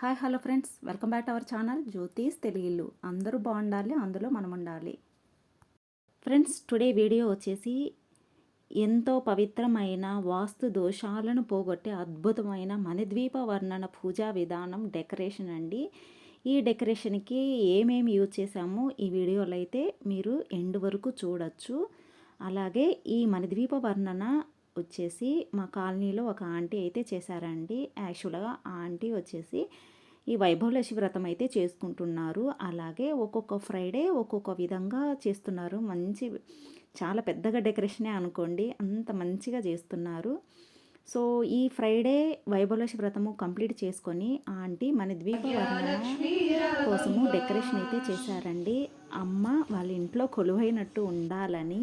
Hi hello friends. Welcome back to our channel Jyothi's తెలుగులు అందరూ బాగుండాలి అందులో మనం ఉండాలి ఫ్రెండ్స్ టుడే వీడియో వచ్చేసి ఎంతో పవిత్రమైన వాస్తు దోషాలను పోగొట్టే అద్భుతమైన మణిద్వీప వర్ణన పూజా విధానం డెకరేషన్ అండి. ఈ డెకరేషన్కి ఏమేమి యూజ్ చేశామో ఈ వీడియోలో అయితే మీరు ఎండ్ వరకు చూడొచ్చు. అలాగే ఈ మణిద్వీప వర్ణన వచ్చేసి మా కాలనీలో ఒక ఆంటీ అయితే చేశారండి. యాక్చువల్గా ఆ ఆంటీ వచ్చేసి ఈ వైభవలక్ష్మి వ్రతం అయితే చేసుకుంటున్నారు. అలాగే ఒక్కొక్క ఫ్రైడే ఒక్కొక్క విధంగా చేస్తున్నారు. మంచి చాలా పెద్దగా డెకరేషనే అనుకోండి అంత మంచిగా చేస్తున్నారు. సో ఈ ఫ్రైడే వైభవలక్ష్మి వ్రతము కంప్లీట్ చేసుకొని ఆంటీ మన ద్వీపవర్ణ కోసము డెకరేషన్ అయితే చేశారండి. అమ్మ వాళ్ళ ఇంట్లో కొలువైనట్టు ఉండాలని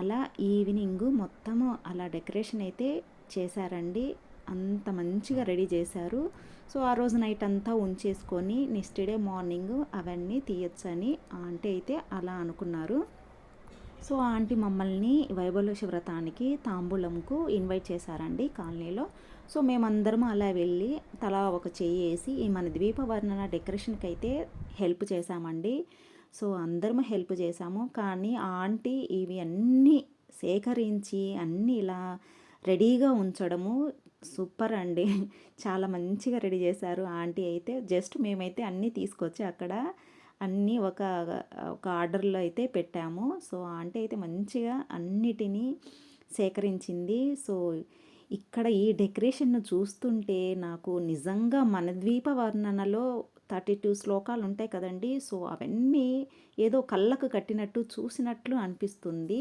అలా ఈవినింగ్ మొత్తము అలా డెకరేషన్ అయితే చేశారండి. అంత మంచిగా రెడీ చేశారు. సో ఆ రోజు నైట్ అంతా ఉంచేసుకొని నెక్స్ట్ డే మార్నింగ్ అవన్నీ తీయచ్చని ఆంటీ అయితే అలా అనుకున్నారు. సో ఆంటీ మమ్మల్ని వైభవలక్ష్మి వ్రతానికి తాంబూలంకు ఇన్వైట్ చేశారండి కాలనీలో. సో మేమందరం అలా వెళ్ళి తలా ఒక చెయ్యి వేసి ఈ మన ద్వీపవర్ణన డెకరేషన్కి అయితే హెల్ప్ చేశామండి. సో అందరం హెల్ప్ చేశాము కానీ ఆంటీ ఇవి అన్నీ సేకరించి అన్నీ ఇలా రెడీగా ఉంచడము సూపర్ అండి. చాలా మంచిగా రెడీ చేశారు ఆంటీ అయితే. జస్ట్ మేమైతే అన్నీ తీసుకొచ్చి అక్కడ అన్నీ ఒక ఒక ఆర్డర్లో అయితే పెట్టాము. సో ఆంటీ అయితే మంచిగా అన్నిటినీ సేకరించింది. సో ఇక్కడ ఈ డెకరేషన్ను చూస్తుంటే నాకు నిజంగా మన ద్వీప వర్ణనలో థర్టీ టూ శ్లోకాలు ఉంటాయి కదండి. సో అవన్నీ ఏదో కళ్ళకు కట్టినట్టు చూసినట్లు అనిపిస్తుంది.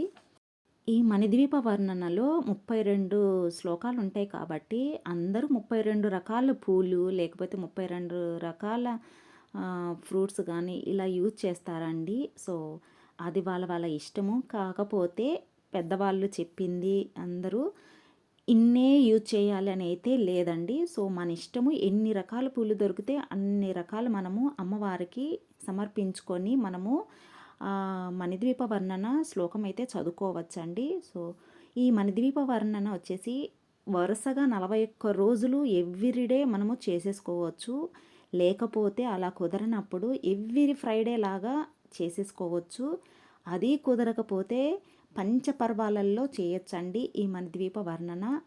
ఈ మణిద్వీప వర్ణనలో ముప్పై రెండు శ్లోకాలు ఉంటాయి కాబట్టి అందరూ ముప్పై రెండు రకాల పూలు లేకపోతే ముప్పై రెండు రకాల ఫ్రూట్స్ కానీ ఇలా యూజ్ చేస్తారండి. సో అది వాళ్ళ వాళ్ళ ఇష్టము. కాకపోతే పెద్దవాళ్ళు చెప్పింది అందరూ ఇన్నే యూజ్ చేయాలని అయితే లేదండి. సో మన ఇష్టము ఎన్ని రకాల పూలు దొరికితే అన్ని రకాలు మనము అమ్మవారికి సమర్పించుకొని మనము మణిద్వీప వర్ణన శ్లోకం అయితే చదువుకోవచ్చండి. సో ఈ మణిద్వీప వర్ణన వచ్చేసి వరుసగా నలభై ఒక్క రోజులు ఎవ్రీడే మనము చేసేసుకోవచ్చు. లేకపోతే అలా కుదరనప్పుడు ఎవ్రీ ఫ్రైడే లాగా చేసేసుకోవచ్చు. అది కుదరకపోతే పంచపర్వాలలో చేయొచ్చండి ఈ మణిద్వీప వర్ణన.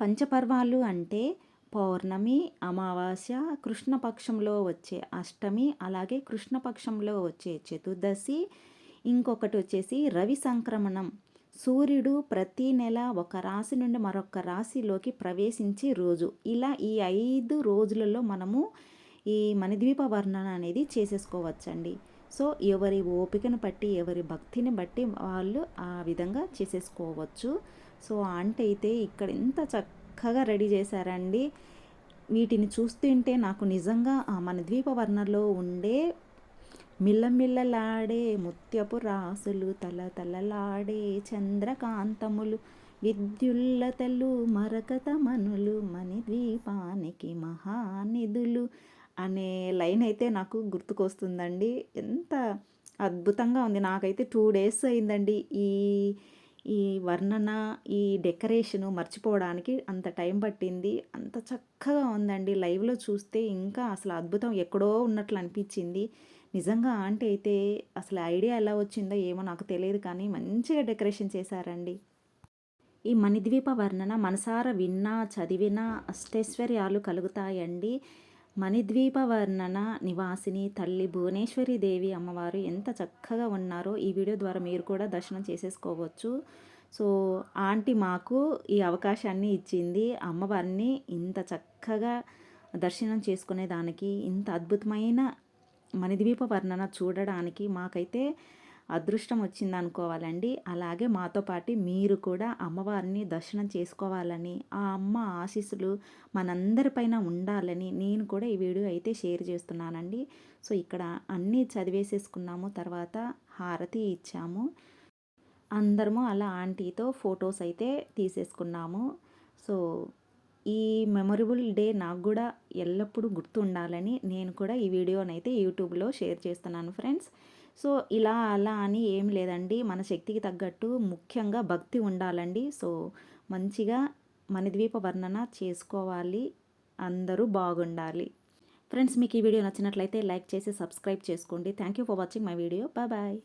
పంచపర్వాలు అంటే పౌర్ణమి అమావాస్య కృష్ణపక్షంలో వచ్చే అష్టమి అలాగే కృష్ణపక్షంలో వచ్చే చతుర్దశి ఇంకొకటి వచ్చేసి రవి సంక్రమణం. సూర్యుడు ప్రతి నెల ఒక రాశి నుండి మరొక రాశిలోకి ప్రవేశించే రోజు. ఇలా ఈ ఐదు రోజులలో మనము ఈ మణిద్వీప వర్ణన అనేది చేసేసుకోవచ్చండి. సో ఎవరి ఓపికను బట్టి ఎవరి భక్తిని బట్టి వాళ్ళు ఆ విధంగా చేసేసుకోవచ్చు. సో ఆంటీ అయితే ఇక్కడ ఎంత చక్కగా రెడీ చేశారండి. వీటిని చూస్తుంటే నాకు నిజంగా మన ద్వీపవర్ణలో ఉండే మిల్లమిల్లలాడే ముత్యపు రాసులు తల తలలాడే చంద్రకాంతములు విద్యుల్లతలు మరకతమనులు మణి ద్వీపానికి మహానిధులు అనే లైన్ అయితే నాకు గుర్తుకొస్తుందండి. ఎంత అద్భుతంగా ఉంది. నాకైతే టూ డేస్ అయిందండి ఈ ఈ వర్ణన ఈ డెకరేషను మర్చిపోవడానికి అంత టైం పట్టింది. అంత చక్కగా ఉందండి. లైవ్లో చూస్తే ఇంకా అసలు అద్భుతం ఎక్కడో ఉన్నట్లు అనిపించింది. నిజంగా ఆంటీ అయితే అసలు ఐడియా ఎలా వచ్చిందో ఏమో నాకు తెలియదు కానీ మంచిగా డెకరేషన్ చేశారండి. ఈ మణిద్వీప వర్ణన మనసార విన్నా చదివినా అష్టైశ్వర్యాలు కలుగుతాయండి. మణిద్వీప వర్ణన నివాసిని తల్లి భువనేశ్వరి దేవి అమ్మవారు ఎంత చక్కగా ఉన్నారో ఈ వీడియో ద్వారా మీరు కూడా దర్శనం చేసేసుకోవచ్చు. సో ఆంటీ మాకు ఈ అవకాశాన్ని ఇచ్చింది. అమ్మవారిని ఇంత చక్కగా దర్శనం చేసుకునే దానికి ఇంత అద్భుతమైన మణిద్వీప వర్ణన చూడడానికి మాకైతే అదృష్టం వచ్చింది అనుకోవాలండి అలాగే మాతో పాటు మీరు కూడా అమ్మవారిని దర్శనం చేసుకోవాలని ఆ అమ్మ ఆశీస్సులు మనందరిపైన ఉండాలని నేను కూడా ఈ వీడియో అయితే షేర్ చేస్తున్నానండి. సో ఇక్కడ అన్నీ చదివేసేసుకున్నాము తర్వాత హారతి ఇచ్చాము. అందరము అలా ఆంటీతో ఫొటోస్ అయితే తీసేసుకున్నాము. సో ఈ మెమొరబుల్ డే నాకు కూడా ఎల్లప్పుడూ గుర్తుండాలని నేను కూడా ఈ వీడియోనైతే యూట్యూబ్లో షేర్ చేస్తున్నాను ఫ్రెండ్స్. సో ఇలా అలా అని ఏం లేదండి. మన శక్తికి తగ్గట్టు ముఖ్యంగా భక్తి ఉండాలండి. సో మంచిగా మణిద్వీప వర్ణన చేసుకోవాలి. అందరూ బాగుండాలి. ఫ్రెండ్స్ మీకు ఈ వీడియో నచ్చినట్లయితే లైక్ చేసి సబ్స్క్రైబ్ చేసుకోండి. Thank you for watching my video. Bye bye.